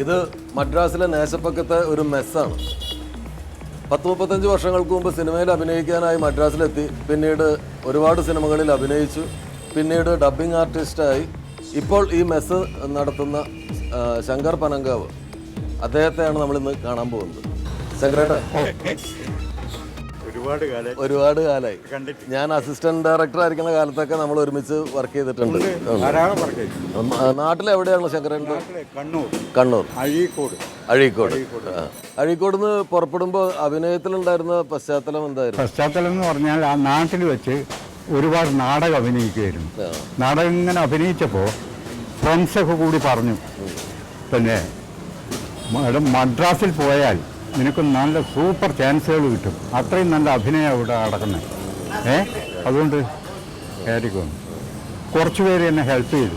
ഇത് മദ്രാസിലെ നേശപ്പക്കത്തെ ഒരു മെസ്സാണ്. പത്ത് മുപ്പത്തഞ്ച് വർഷങ്ങൾക്ക് മുമ്പ് സിനിമയിൽ അഭിനയിക്കാനായി മദ്രാസിലെത്തി. പിന്നീട് ഒരുപാട് സിനിമകളിൽ അഭിനയിച്ചു. പിന്നീട് ഡബ്ബിംഗ് ആർട്ടിസ്റ്റായി. ഇപ്പോൾ ഈ മെസ്സ് നടത്തുന്ന ശങ്കർ പനങ്കാവ്. അദ്ദേഹത്തെയാണ് നമ്മൾ ഇന്ന് കാണാൻ പോകുന്നത്. ശങ്കരേട്ട. ഒരുപാട് കാലം ഒരുപാട് കാലമായി കണ്ടിട്ട്. ഞാൻ അസിസ്റ്റന്റ് ഡയറക്ടർ ആയിരിക്കുന്ന കാലത്തൊക്കെ നമ്മൾ ഒരുമിച്ച് വർക്ക് ചെയ്തിട്ടുണ്ട്. ധാരാളം വർക്ക് ശങ്കരൻ ആ, ശങ്കരൻ? കണ്ണൂർ. കണ്ണൂർ. അഴീക്കോട്. അഴീക്കോട്. അഴീക്കോട്. നിന്ന് പുറപ്പെടുമ്പോൾ അഭിനയത്തിലുണ്ടായിരുന്ന പശ്ചാത്തലം എന്തായിരുന്നു? പശ്ചാത്തലം എന്ന് പറഞ്ഞാൽ ആ നാട്ടിൽ വെച്ച് ഒരുപാട് നാടകം അഭിനയിക്കുകയായിരുന്നു. നാടകം ഇങ്ങനെ അഭിനയിച്ചപ്പോൾ ഫ്രണ്ട്സൊക്കെ കൂടി പറഞ്ഞു. പിന്നെ മദ്രാസിൽ പോയാൽ നിനക്ക് നല്ല സൂപ്പർ ചാൻസുകൾ കിട്ടും. അത്രയും നല്ല അഭിനയം ഇവിടെ നടക്കുന്നത് ഏ? അതുകൊണ്ട് കയറിക്കോ കുറച്ച് പേര് എന്നെ ഹെൽപ്പ് ചെയ്തു.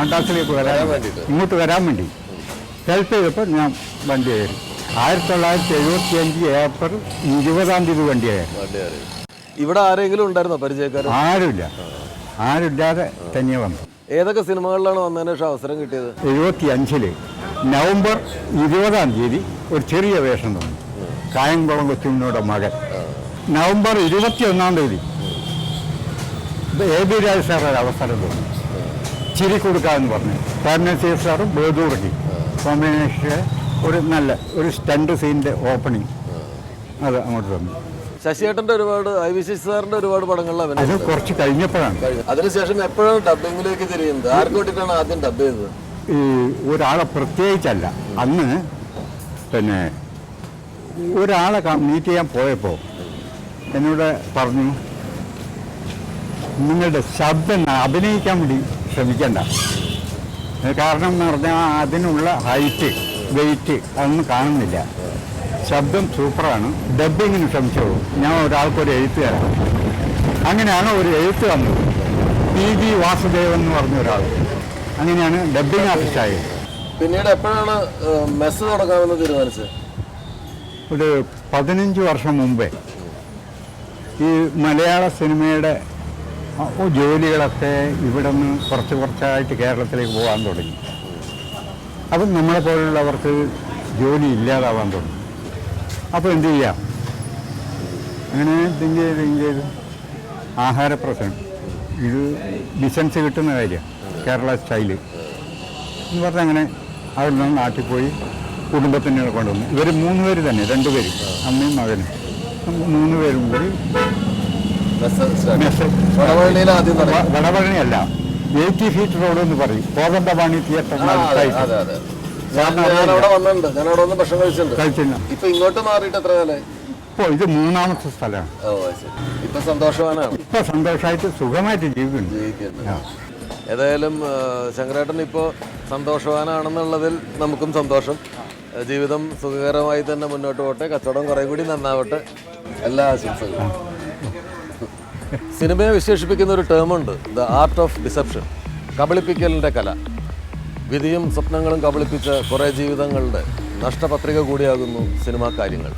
മണ്ടാസിലേക്ക് വരാൻ വേണ്ടിയിട്ട്? ഇങ്ങോട്ട് വരാൻ വേണ്ടി. ഹെൽപ്പ് ചെയ്തപ്പോൾ ഞാൻ വണ്ടി കയറി ആയിരത്തി തൊള്ളായിരത്തി എഴുപത്തി അഞ്ച് ഏപ്രിൽ ഇരുപതാം തീയതി വണ്ടി കയറി ഇവിടെ ആരെങ്കിലും ഉണ്ടായിരുന്നോ പരിചയക്കാരൻ ആരുമില്ല. ആരുമില്ലാതെ തന്നെ വന്നു. ഏതൊക്കെ സിനിമകളിലാണ് വന്നതിന് ശേഷം അവസരം കിട്ടിയത്? എഴുപത്തി അഞ്ചിൽ നവംബർ ഇരുപതാം തീയതി ഒരു ചെറിയ വേഷം തന്നു കായംകുളം കൊച്ചുണ്ണിയുടെ മകൻ. നവംബർ ഇരുപത്തി ഒന്നാം തീയതി എ ബി രാജ സാർ ഒരു അവസരം തന്നു. ചിരി കൊടുക്കാമെന്ന് പറഞ്ഞു. പരമേശ്വർ സാറും ബേദൂർഹി കോമ്പിനേഷൻ ഒരു നല്ല ഒരു സ്റ്റണ്ട് സീനിന്റെ ഓപ്പണിങ് അത് അങ്ങോട്ട് തന്നു. ശശിയേട്ടന്റെ ഒരുപാട് ഐ വി ശശി സാറിന്റെ ഒരുപാട് പടങ്ങളിൽ അത് അഭിനയിച്ചു കുറച്ച് കഴിഞ്ഞപ്പോഴാണ്. അതിനുശേഷം എപ്പോഴാണ് ഡബിങ്ങിലേക്ക് തിരിയുന്നത്? ആർക്ക് വേണ്ടിയിട്ടാണ് ആദ്യം ഡബ് ചെയ്തത്? ഈ ഒരാളെ പ്രത്യേകിച്ചല്ല. അന്ന് പിന്നെ ഒരാളെ മീറ്റ് ചെയ്യാൻ പോയപ്പോൾ എന്നോട് പറഞ്ഞു നിങ്ങളുടെ ശബ്ദം അഭിനയിക്കാൻ വേണ്ടി ശ്രമിക്കണ്ട. കാരണം എന്ന് പറഞ്ഞാൽ അതിനുള്ള ഹൈറ്റ് വെയിറ്റ് അതൊന്നും കാണുന്നില്ല. ശബ്ദം സൂപ്പറാണ്. ഡബ്ബിങ്ങിന് ശ്രമിച്ചോളൂ. ഞാൻ ഒരാൾക്കൊരു എഴുത്തുകാരാണ് അങ്ങനെയാണ് ഒരു എഴുത്ത് വന്നത് പി ജി വാസുദേവൻ എന്ന് പറഞ്ഞ ഒരാൾ. അങ്ങനെയാണ് ഡബിങ് ആർട്ടിസ്റ്റായത് പിന്നീട് എപ്പോഴാണ് മെസ്സ് തുടങ്ങാമെന്ന് തീരുമാനിച്ചത്? ഒരു പതിനഞ്ച് വർഷം മുമ്പേ ഈ മലയാള സിനിമയുടെ ജോലികളൊക്കെ ഇവിടെ നിന്ന് കുറച്ച് കുറച്ചായിട്ട് കേരളത്തിലേക്ക് പോകാൻ തുടങ്ങി. അപ്പം നമ്മളെ പോലുള്ളവർക്ക് ജോലി ഇല്ലാതാവാൻ തുടങ്ങി. അപ്പോൾ എന്ത് ചെയ്യാം? അങ്ങനെ തിങ്ക് ചെയ്ത് തിങ്ക് ചെയ്ത്. ആഹാരപ്രശ്നം ഇത് ബിസിനസ് കിട്ടുന്ന കാര്യമാണ് കേരള സ്റ്റൈൽ. എന്ന് പറഞ്ഞാൽ അങ്ങനെ അവിടെ നിന്ന് നാട്ടിൽ പോയി കുടുംബത്തിനെ കൊണ്ടുവന്നു. ഇവർ മൂന്ന് പേര് തന്നെ രണ്ടുപേരും അമ്മയും മകനും. മൂന്ന് പേരും കൂടി വടവഴണിയല്ല എയ്റ്റി ഫീറ്റ് റോഡ് എന്ന് പറയും. തിയേറ്റർ തിയേറ്ററിന് അടുത്തായിട്ട് ഞാൻ അവിടെ വന്നിട്ടുണ്ട്. ഞാൻ അവിടെ വന്ന് ഭക്ഷണം കഴിച്ചിട്ടുണ്ട്. കഴിച്ചില്ല. ഇപ്പൊ ഇങ്ങോട്ട് മാറിയിട്ട് എത്ര കാലായി ഇപ്പോൾ ഇത് മൂന്നാമത്തെ സ്ഥലമാണ്. ഇപ്പൊ സന്തോഷവാനാണ്. ഇപ്പൊ സന്തോഷമായിട്ട് സുഖമായിട്ട് ജീവിക്കുന്നു. ഏതായാലും ശങ്കരേട്ടൻ ഇപ്പോൾ സന്തോഷവാനാണെന്നുള്ളതിൽ നമുക്കും സന്തോഷം. ജീവിതം സുഖകരമായി തന്നെ മുന്നോട്ട് പോട്ടെ. കച്ചവടം കുറേ കൂടി നന്നാവട്ടെ. എല്ലാ ആശംസകളും. സിനിമയെ വിശേഷിപ്പിക്കുന്ന ഒരു ടേമുണ്ട് ദ ആർട്ട് ഓഫ് ഡിസെപ്ഷൻ കബളിപ്പിക്കലിന്റെ കല. വിധിയും സ്വപ്നങ്ങളും കബളിപ്പിച്ച കുറേ ജീവിതങ്ങളുടെ നഷ്ടപത്രിക കൂടിയാകുന്നു സിനിമാ കാര്യങ്ങൾ.